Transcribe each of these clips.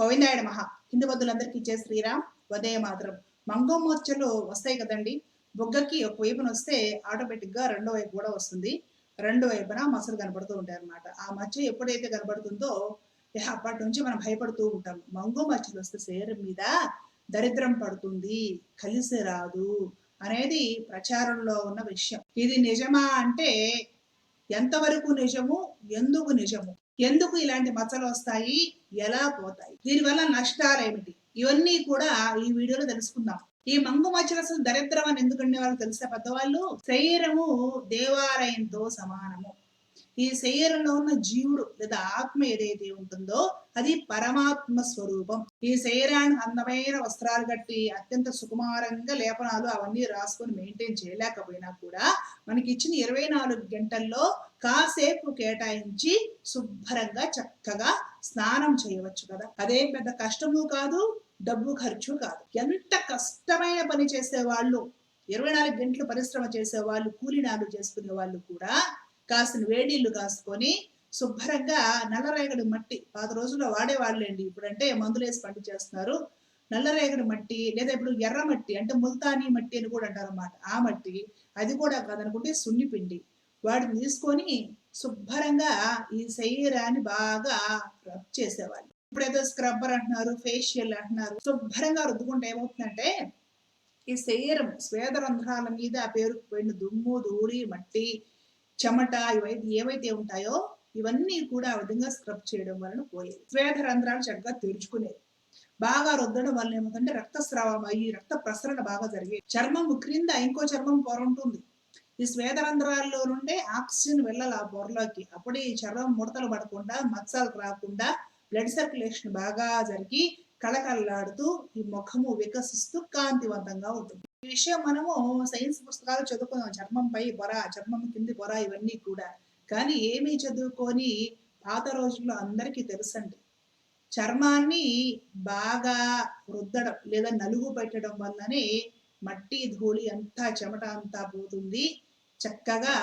గోవిందాయన మహా హిందూ బద్దులందరికీ ఇచ్చే శ్రీరామ్. ఉదయ మాత్రం. మంగోమోర్చలు వస్తాయి కదండి. బుగ్గకి ఒక వైపున వస్తే ఆటోమేటిక్గా రెండో వైపు కూడా వస్తుంది. రెండో వైపున మసలు కనబడుతూ ఉంటాయి అనమాట ఆ మచ్చ ఎప్పుడైతే కనబడుతుందో అప్పటి నుంచి మనం భయపడుతూ ఉంటాం. మంగో మచ్చలు వస్తే శరీరం మీద దరిద్రం పడుతుంది. కలిసి రాదు అనేది ప్రచారంలో ఉన్న విషయం. ఇది నిజమా అంటే ఎంతవరకు నిజము? ఎందుకు నిజము? ఎందుకు ఇలాంటి మచ్చలు వస్తాయి? ఎలా పోతాయి? దీనివల్ల నష్టాలు ఏమిటి? ఇవన్నీ కూడా ఈ వీడియోలో తెలుసుకుందాం. ఈ మంగు మచ్చలు అసలు దరిద్రం అని ఎందుకంటే వాళ్ళు తెలిసే పెద్దవాళ్ళు? శరీరము దేవాలయంతో సమానము. ఈ శరీరంలో ఉన్న జీవుడు లేదా ఆత్మ ఏదైతే ఉంటుందో అది పరమాత్మ స్వరూపం. ఈ శరీరాన్ని అందమైన వస్త్రాలు కట్టి అత్యంత సుకుమారంగా లేపనాలు అవన్నీ రాసుకొని మెయింటైన్ చేయలేకపోయినా కూడా మనకి ఇచ్చిన ఇరవై నాలుగు గంటల్లో కాసేపు కేటాయించి శుభ్రంగా చక్కగా స్నానం చేయవచ్చు కదా. అదేం పెద్ద కష్టము కాదు డబ్బు ఖర్చు కాదు. ఎంత కష్టమైన పని చేసే వాళ్ళు ఇరవై నాలుగు గంటలు పరిశ్రమ చేసే వాళ్ళు కూలినాలు చేసుకునే వాళ్ళు కూడా కాసిన వేడిళ్ళు కాసుకొని శుభ్రంగా నల్లరేగడి మట్టి పాత రోజుల్లో వాడేవాళ్ళండి. ఇప్పుడంటే మందులేసి పంట చేస్తున్నారు. నల్లరేగడి మట్టి లేదా ఇప్పుడు ఎర్ర మట్టి అంటే ముల్తానీ మట్టి అని కూడా అంటారు అన్నమాట ఆ మట్టి అది కూడా కాదనుకుంటే సున్నిపిండి. వాటిని తీసుకొని శుభ్రంగా ఈ శరీరాన్ని బాగా రబ్ చేసేవాళ్ళు ఇప్పుడు ఏదో స్క్రబ్బర్ అంటున్నారు ఫేషియల్ అంటున్నారు శుభ్రంగా రుద్దుకుంటే ఏమవుతుందంటే ఈ శరీరం స్వేదరంధ్రాల మీద పేరుకుపోయిన దుమ్ము ధూళి మట్టి చెమట ఇవైతే ఏవైతే ఉంటాయో ఇవన్నీ కూడా ఆ విధంగా స్క్రబ్ చేయడం వలన పోయేది స్వేద రంధ్రాలు చక్కగా తెరుచుకునేది బాగా రుద్దడం వల్ల ఏమవుతుంటే రక్తస్రావం అయ్యి రక్త ప్రసరణ బాగా జరిగేది చర్మం క్రింద ఇంకో చర్మం పొర ఉంటుంది. ఈ స్వేదరంధ్రాల్లో నుండే ఆక్సిజన్ వెళ్ళాలి ఆ పొరలోకి అప్పుడు ఈ చర్మం ముడతలు పడకుండా మచ్చలు రాకుండా బ్లడ్ సర్క్యులేషన్ బాగా జరిగి కళకళలాడుతూ ఈ ముఖము వికసిస్తూ కాంతివంతంగా ఉంటుంది. ఈ విషయం మనము సైన్స్ పుస్తకాలు చదువుకున్నాం. చర్మంపై బొర చర్మం కింది బొర ఇవన్నీ కూడా. కానీ ఏమీ చదువుకొని పాత రోజుల్లో అందరికీ తెలుసండి. చర్మాన్ని బాగా రుద్దడం లేదా నలుగు పెట్టడం వల్లనే మట్టి ధూళి అంతా చెమట అంతా పోతుంది. చక్కగా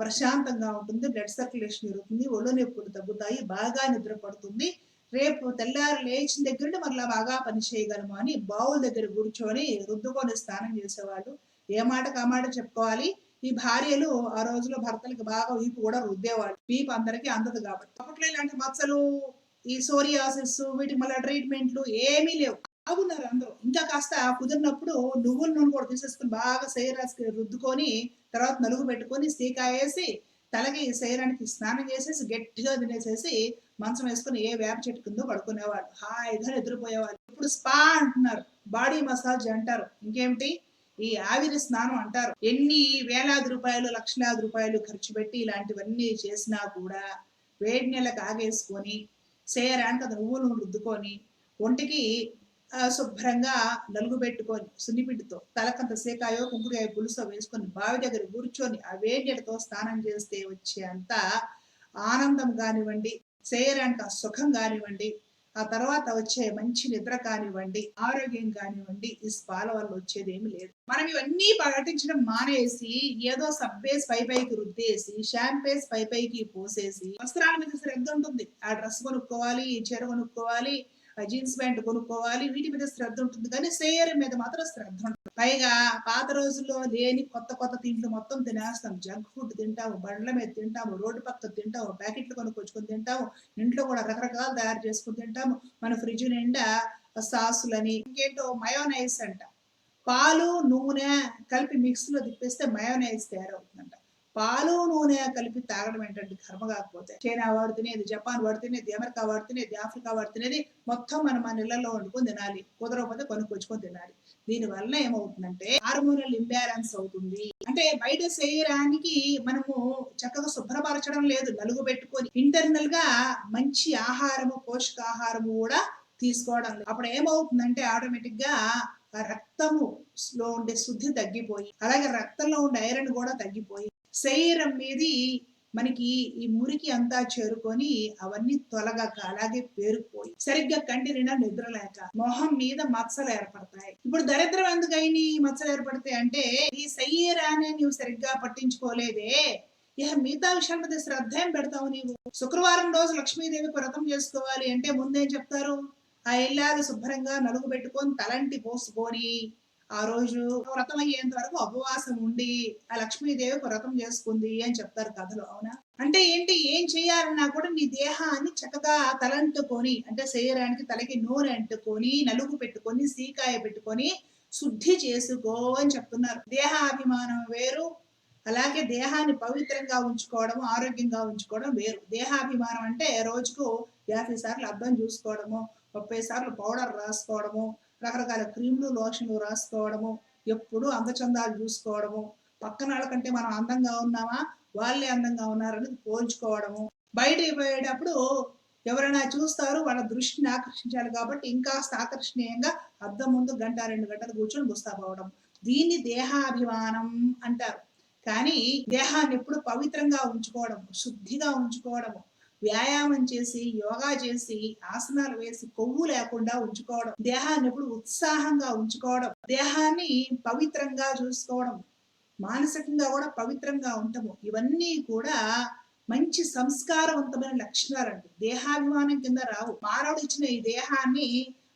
ప్రశాంతంగా ఉంటుంది. బ్లడ్ సర్క్యులేషన్ జరుగుతుంది. ఒళ్ళు నొప్పులు తగ్గుతాయి. బాగా నిద్ర పడుతుంది. రేపు తెల్లారి లేచిన దగ్గర మరలా బాగా పని చేయగలము అని బావుల దగ్గర కూర్చొని రుద్దుకొని స్నానం చేసేవాళ్ళు. ఏ మాట కామాట చెప్పుకోవాలి. ఈ భార్యలు ఆ రోజులో భర్తలకు బాగా వీపు కూడా రుద్దేవాళ్ళు. వీపు అందరికీ అందదు కాబట్టి. అప్పట్లో ఇలాంటి మచ్చలు ఈ సోరియాసిస్ వీటి మళ్ళీ ట్రీట్మెంట్లు ఏమీ లేవు. బాగున్నారు అందరూ. ఇంకా కాస్త కుదిరినప్పుడు నువ్వుల నూనె కూడా తీసేసుకుని బాగా శరీరానికి రుద్దుకొని తర్వాత నలుగు పెట్టుకొని సీకాయేసి తలకి శరీరానికి స్నానం చేసేసి గట్టిగా తినేసేసి మంచం వేసుకొని ఏ వేప చెట్టు కింద పడుకునేవాడు. హాయిగా నిద్రపోయేవాడు. ఇప్పుడు స్పా అంటున్నారు. బాడీ మసాజ్ అంటారు. ఇంకేమిటి? ఈ ఆవిరి స్నానం అంటారు. ఎన్ని వేలాది రూపాయలు లక్షలాది రూపాయలు ఖర్చు పెట్టి ఇలాంటివన్నీ చేసినా కూడా వేడి నీళ్ళకి ఆగేసుకొని శరీరానికి అతను నువ్వులు రుద్దుకొని ఒంటికి శుభ్రంగా నలుగు పెట్టుకొని సున్నిపిండితో తలకంత సేకాయో కుంకుడికాయ పులుసో వేసుకొని బావి దగ్గర కూర్చొని ఆ వేడితో స్నానం చేస్తే వచ్చే అంత ఆనందం కానివ్వండి శరీరానికి ఆ సుఖం కానివ్వండి ఆ తర్వాత వచ్చే మంచి నిద్ర కానివ్వండి ఆరోగ్యం కానివ్వండి ఈ స్పాల వల్ల వచ్చేది ఏమి లేదు. మనం ఇవన్నీ పాటించడం మానేసి ఏదో సబ్బేస్ పై పైకి రుద్దేసి షాంపేస్ పై పైకి పోసేసి వస్త్రాల మీద శ్రద్ధ ఉంటుంది? ఆ డ్రెస్ కొనుక్కోవాలి ఈ చీర కొనుక్కోవాలి జీన్స్ ప్యాంట్ కొనుక్కోవాలి వీటి మీద శ్రద్ధ ఉంటుంది కానీ శరీరం మీద మాత్రం శ్రద్ధ ఉంటుంది. పైగా పాత రోజుల్లో లేని కొత్త కొత్త తింట్లు మొత్తం తినేస్తాం. జంక్ ఫుడ్ తింటాము బండ్ల మీద తింటాము రోడ్డు పక్క తింటాము ప్యాకెట్లు కొనుక్కొచ్చుకొని తింటాము ఇంట్లో కూడా రకరకాలు తయారు చేసుకుని తింటాము. మన ఫ్రిడ్జ్ నిండా సాసులని ఇంకేంటో మయోనైస్ అంట. పాలు నూనె కలిపి మిక్స్లో తిప్పేస్తే మయోనైస్ తయారవుతుందంట. పాలు నూనె కలిపి తాగడం ఏంటంటే కర్మ కాకపోతే. చైనా వాడు తినేది జపాన్ వాడు తినేది అమెరికా వాడు తినేది ఆఫ్రికా వాడు తినేది మొత్తం మనం మన ఇళ్ళలో వండుకొని తినాలి. కుదరకపోతే కొనుక్కొచ్చుకొని తినాలి. దీని వల్ల ఏమవుతుందంటే హార్మోనల్ ఇంబ్యాలెన్స్ అవుతుంది. అంటే బయట శరీరానికి మనము చక్కగా శుభ్రపరచడం లేదు నలుగు పెట్టుకొని ఇంటర్నల్గా మంచి ఆహారము పోషకాహారము కూడా తీసుకోవడం లేదు. అప్పుడు ఏమవుతుందంటే ఆటోమేటిక్గా రక్తము లో ఉండే శుద్ధి తగ్గిపోయి అలాగే రక్తంలో ఉండే ఐరన్ కూడా తగ్గిపోయి శరీరం మీది మనకి ఈ మురికి అంతా చేరుకొని అవన్నీ తొలగక అలాగే పేరుకుపోయి సరిగ్గా కంటి నిండా నిద్ర లేక మొహం మీద మచ్చలు ఏర్పడతాయి. ఇప్పుడు దరిద్రం ఎందుకైనా మచ్చలు ఏర్పడతాయి అంటే ఈ శరీరాన్ని నువ్వు సరిగ్గా పట్టించుకోలేదే. ఇక మిగతా విషయాల మీద శ్రద్ధ ఏం పెడతావు నీవు? శుక్రవారం రోజు లక్ష్మీదేవి వ్రతం చేసుకోవాలి అంటే ముందేం చెప్తారు? ఆ ఇల్లాలు శుభ్రంగా నలుగు పెట్టుకొని తలంటి పోసుకొని ఆ రోజు వ్రతం అయ్యేంత వరకు ఉపవాసం ఉండి ఆ లక్ష్మీదేవి వ్రతం చేసుకుంది అని చెప్తారు కథలు అవునా? అంటే ఏంటి? ఏం చేయాలన్నా కూడా నీ దేహాన్ని చక్కగా తలంటుకొని అంటే శరీరానికి తలకి నూనె అంటుకొని నలుగు పెట్టుకొని సీకాయ పెట్టుకొని శుద్ధి చేసుకో అని చెప్తున్నారు. దేహాభిమానం వేరు అలాగే దేహాన్ని పవిత్రంగా ఉంచుకోవడం ఆరోగ్యంగా ఉంచుకోవడం వేరు. దేహాభిమానం అంటే రోజుకు యాభై సార్లు అర్థం చూసుకోవడము ముప్పై సార్లు పౌడర్ రాసుకోవడము రకరకాల క్రీములు లోషన్లు రాసుకోవడము ఎప్పుడు అందచందాలు చూసుకోవడము పక్కన వాళ్ళకంటే మనం అందంగా ఉన్నామా వాళ్ళే అందంగా ఉన్నారని పోల్చుకోవడము. బయటకి పోయేటప్పుడు ఎవరైనా చూస్తారు వాళ్ళ దృష్టిని ఆకర్షించాలి కాబట్టి ఇంకా ఆకర్షణీయంగా అద్దం ముందు గంట రెండు గంటలు కూర్చొని ముస్తాబవడం దీన్ని దేహాభిమానం అంటారు. కానీ దేహాన్ని ఎప్పుడు పవిత్రంగా ఉంచుకోవడం శుద్ధిగా ఉంచుకోవడము వ్యాయామం చేసి యోగా చేసి ఆసనాలు వేసి కొవ్వు లేకుండా ఉంచుకోవడం దేహాన్ని ఎప్పుడు ఉత్సాహంగా ఉంచుకోవడం దేహాన్ని పవిత్రంగా చూసుకోవడం మానసికంగా కూడా పవిత్రంగా ఉంటాము ఇవన్నీ కూడా మంచి సంస్కారవంతమైన లక్షణాలండి. దేహాభిమానం కింద రావు. మానవుడు ఇచ్చిన ఈ దేహాన్ని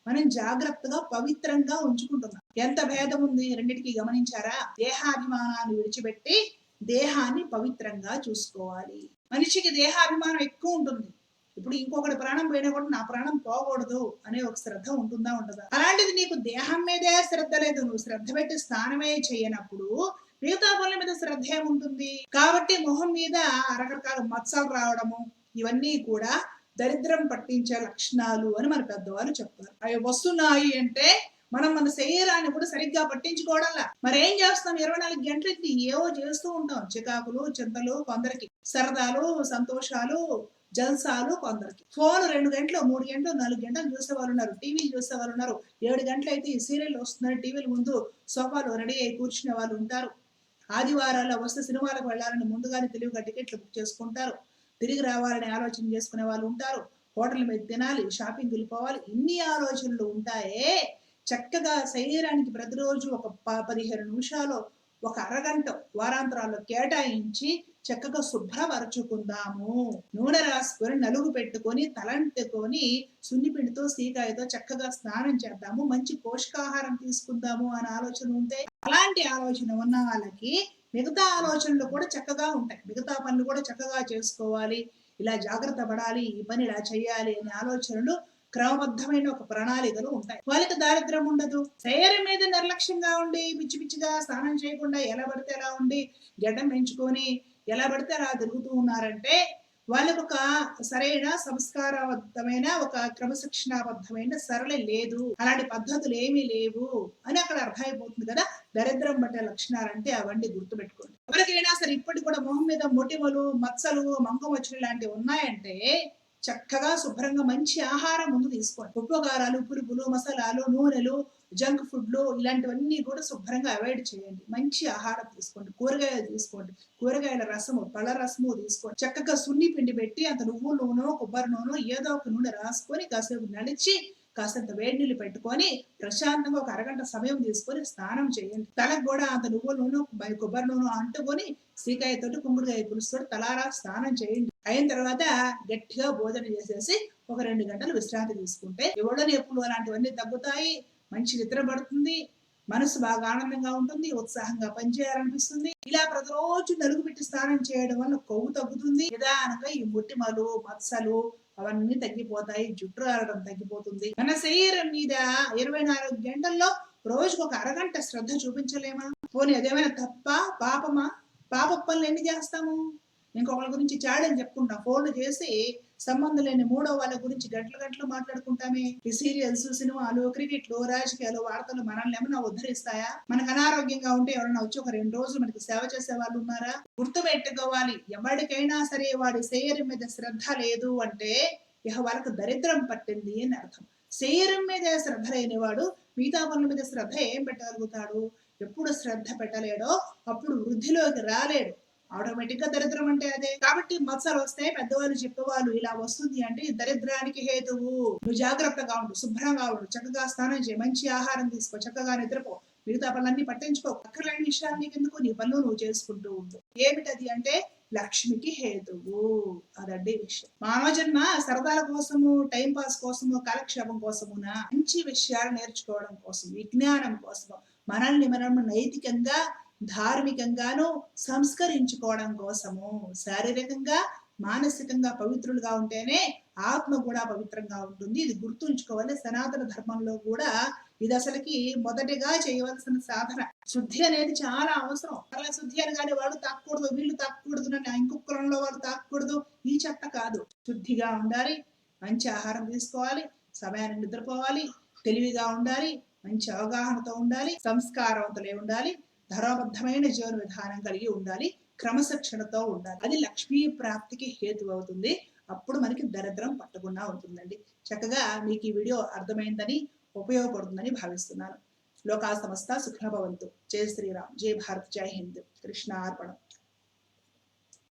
మనం జాగ్రత్తగా పవిత్రంగా ఉంచుకుంటున్నాం. ఎంత భేదం ఉంది రెండిటికి గమనించారా? దేహాభిమానాన్ని విడిచిపెట్టి దేహాన్ని పవిత్రంగా చూసుకోవాలి. మనిషికి దేహాభిమానం ఎక్కువ ఉంటుంది. ఇప్పుడు ఇంకొకటి ప్రాణం పోయినా కూడా నా ప్రాణం పోకూడదు అనే ఒక శ్రద్ధ ఉంటుందా ఉండదా? అలాంటిది నీకు దేహం మీదే శ్రద్ధ లేదు. నువ్వు శ్రద్ధ పెట్టి స్నానమే చేయనప్పుడు మిగతా పనుల మీద శ్రద్ధ ఏముంటుంది? కాబట్టి మొహం మీద రకరకాల మచ్చలు రావడము ఇవన్నీ కూడా దరిద్రం పట్టించే లక్షణాలు అని మన పెద్దవాళ్ళు చెప్తారు. అవి వస్తున్నాయి అంటే మనం మన శరీరాన్ని కూడా సరిగ్గా పట్టించుకోవడంలా. మరేం చేస్తాం? ఇరవై నాలుగు గంటలకి ఏవో చేస్తూ ఉంటాం. చికాకులు చింతలు కొందరికి సరదాలు సంతోషాలు జల్సాలు కొందరికి. ఫోన్ రెండు గంటలు మూడు గంటలు నాలుగు గంటలు చూసే వాళ్ళు ఉన్నారు. టీవీలు చూసే వాళ్ళు ఉన్నారు. ఏడు గంటలు అయితే ఈ సీరియల్ వస్తున్నారు టీవీల ముందు సోఫాలో రెడీ అయి కూర్చునే వాళ్ళు ఉంటారు. ఆదివారాలు వస్తే సినిమాలకు వెళ్ళాలని ముందుగానే తెలివిగా టికెట్లు బుక్ చేసుకుంటారు. తిరిగి రావాలని ఆలోచన చేసుకునే వాళ్ళు ఉంటారు. హోటల్ మీద తినాలి షాపింగ్ వెళ్ళిపోవాలి. ఇన్ని ఆలోచనలు ఉంటాయే. చక్కగా శరీరానికి ప్రతిరోజు ఒక పదిహేను నిమిషాలు ఒక అరగంట వారాంతరాల్లో కేటాయించి చక్కగా శుభ్రపరచుకుందాము నూనె రాసుకొని నలుగు పెట్టుకొని తలంటుకొని సున్నిపిండితో సీకాయతో చక్కగా స్నానం చేద్దాము. మంచి పోషకాహారం తీసుకుందాము అనే ఆలోచన ఉంటే అలాంటి ఆలోచన ఉన్న వాళ్ళకి మిగతా ఆలోచనలు కూడా చక్కగా ఉంటాయి. మిగతా పనులు కూడా చక్కగా చేసుకోవాలి. ఇలా జాగ్రత్త పడాలి. ఈ పని ఇలా చేయాలి అనే ఆలోచనలు క్రమబద్ధమైన ఒక ప్రణాళికలు ఉంటాయి. వాళ్ళకి దారిద్ర్యం ఉండదు. శరీరం మీద నిర్లక్ష్యంగా ఉండి పిచ్చి పిచ్చిగా స్నానం చేయకుండా ఎలా పడితే అలా ఉండి గడ్డం పెంచుకొని ఎలా పడితే అలా తిరుగుతూ ఉన్నారంటే వాళ్ళకు ఒక సరైన సంస్కారబద్ధమైన ఒక క్రమశిక్షణాబద్ధమైన సరళ లేదు. అలాంటి పద్ధతులు ఏమీ లేవు అని అక్కడ అర్థమైపోతుంది కదా. దరిద్రం పట్టే లక్షణాలు అంటే అవన్నీ గుర్తుపెట్టుకోండి. ఎవరికైనా సరే ఇప్పటికి కూడా మొహం మీద మొటిమలు మచ్చలు మంకమొచ్చులు లాంటివి ఉన్నాయంటే చక్కగా శుభ్రంగా మంచి ఆహారం ముందు తీసుకోండి ఉప్పు కారాలు పులుపులు మసాలాలు నూనెలు జంక్ ఫుడ్లు ఇలాంటివన్నీ కూడా శుభ్రంగా అవాయిడ్ చేయండి. మంచి ఆహారం తీసుకోండి. కూరగాయలు తీసుకోండి. కూరగాయల రసము పళ్ళ రసము తీసుకోండి. చక్కగా సున్ని పిండి పెట్టి అంత నువ్వు నూనె కొబ్బరి నూనె ఏదో ఒక నూనె రాసుకొని కాసేపు నడిచి కాసంత వేడి నీళ్ళు పెట్టుకొని ప్రశాంతంగా ఒక అరగంట సమయం తీసుకొని స్నానం చేయండి. తలకు కూడా అంత నువ్వుల నూనె కొబ్బరి నూనె అంటుకొని సీకాయతోటి కుమ్మడికాయ పులుసుతో తలారా స్నానం చేయండి. అయిన తర్వాత గట్టిగా భోజనం చేసేసి ఒక రెండు గంటలు విశ్రాంతి తీసుకుంటే ఎవడో నొప్పులు అలాంటివన్నీ తగ్గుతాయి మంచి నిద్ర పడుతుంది మనసు బాగా ఆనందంగా ఉంటుంది ఉత్సాహంగా పనిచేయాలనిపిస్తుంది. ఇలా ప్రతిరోజు నలుగు పెట్టి స్నానం చేయడం వల్ల కొవ్వు తగ్గుతుంది. నిదానంగా ఈ ముట్టిమలు మత్సలు అవన్నీ తగ్గిపోతాయి జుట్టు రావడం తగ్గిపోతుంది. మన శరీరం మీద ఇరవై నాలుగు గంటల్లో రోజుకు ఒక అరగంట శ్రద్ధ చూపించలేమా? పోనీ అదేమైనా తప్ప? పాపమా? పాప పనులు ఎన్ని చేస్తాము? ఇంకొకళ్ళ గురించి చాడని చెప్పుకుంటాం ఫోన్లు చేసి సంబంధం లేని మూడో వాళ్ళ గురించి గంటలు గంటలు మాట్లాడుకుంటామే. ఈ సీరియల్స్ సినిమాలు క్రికెట్లు రాజకీయాలు వార్తలు మనల్ని ఏమైనా ఉద్ధరిస్తాయా? మనకు అనారోగ్యంగా ఉంటే ఎవరైనా వచ్చి ఒక రెండు రోజులు మనకి సేవ చేసే వాళ్ళు ఉన్నారా? గుర్తు పెట్టుకోవాలి ఎవరికైనా సరే వాడి శరీరం మీద శ్రద్ధ లేదు అంటే ఇక వాళ్ళకు దరిద్రం పట్టింది అని అర్థం. శరీరం మీద శ్రద్ధ లేనివాడు మిగతా పనుల మీద శ్రద్ధ ఏం పెట్టగలుగుతాడు? ఎప్పుడు శ్రద్ధ పెట్టలేడో అప్పుడు వృద్ధిలోకి రాలేడు. ఆటోమేటిక్గా దరిద్రం అంటే అదే. కాబట్టి మత్సలు వస్తాయి పెద్దవాళ్ళు చెప్పేవాళ్ళు ఇలా వస్తుంది అంటే దరిద్రానికి హేతువు. నువ్వు జాగ్రత్తగా ఉండు శుభ్రంగా ఉండు చక్కగా స్నానం చేయి మంచి ఆహారం తీసుకో చక్కగా నిద్రపో. మిగతా పనులన్నీ పట్టించుకో. అక్కర్లేని విషయాలు నీకు ఎందుకు? నీ పనులు నువ్వు చేసుకుంటూ ఉండు. ఏమిటది అంటే లక్ష్మికి హేతువు. అదండి విషయం. మానవ జన్మ సరదాల కోసము టైం పాస్ కోసము కాలక్షేపం కోసమున? మంచి విషయాలు నేర్చుకోవడం కోసం విజ్ఞానం కోసము. మనల్ని మనం నైతికంగా ధార్మికంగాను సంస్కరించుకోవడం కోసము శారీరకంగా మానసికంగా పవిత్రులుగా ఉంటేనే ఆత్మ కూడా పవిత్రంగా ఉంటుంది. ఇది గుర్తుంచుకోవాలి. సనాతన ధర్మంలో కూడా ఇది అసలుకి మొదటిగా చేయవలసిన సాధన. శుద్ధి అనేది చాలా అవసరం. అలా శుద్ధి అని వాడు తాకూడదు వీళ్ళు తాకూడదు నన్ను ఇంకొకరంలో వాడు తాకూడదు. ఈ చెత్త కాదు. శుద్ధిగా ఉండాలి. మంచి ఆహారం తీసుకోవాలి. సమయాన్ని నిద్రపోవాలి. తెలివిగా ఉండాలి. మంచి అవగాహనతో ఉండాలి. సంస్కారవంతులే ఉండాలి. ధర్మబద్ధమైన జీవన విధానం కలిగి ఉండాలి క్రమశిక్షణతో ఉండాలి. అది లక్ష్మీ ప్రాప్తికి హేతు అవుతుంది. అప్పుడు మనకి దరిద్రం పట్టకుండా ఉంటుందండి. చక్కగా మీకు ఈ వీడియో అర్థమైందని ఉపయోగపడుతుందని భావిస్తున్నాను. లోకా సమస్త సుఖభవంతు జై శ్రీరామ్. జై భారత్. జై హింద్. కృష్ణ అర్పణం